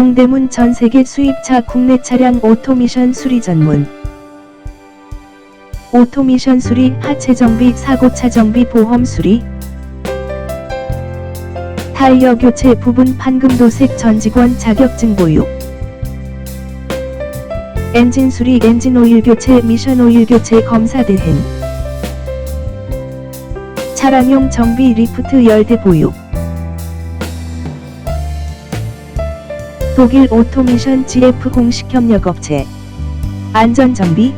동대문 전세계 수입차 국내 차량 오토미션 수리 전문. 오토미션 수리 하체 정비 사고차 정비 보험 수리. 타이어 교체 부분 판금 도색 전 직원 자격증 보유. 엔진 수리 엔진 오일 교체 미션 오일 교체 검사 대행. 차량용 정비 리프트 열대 보유 독일 오토미션 GF 공식 협력업체. 안전정비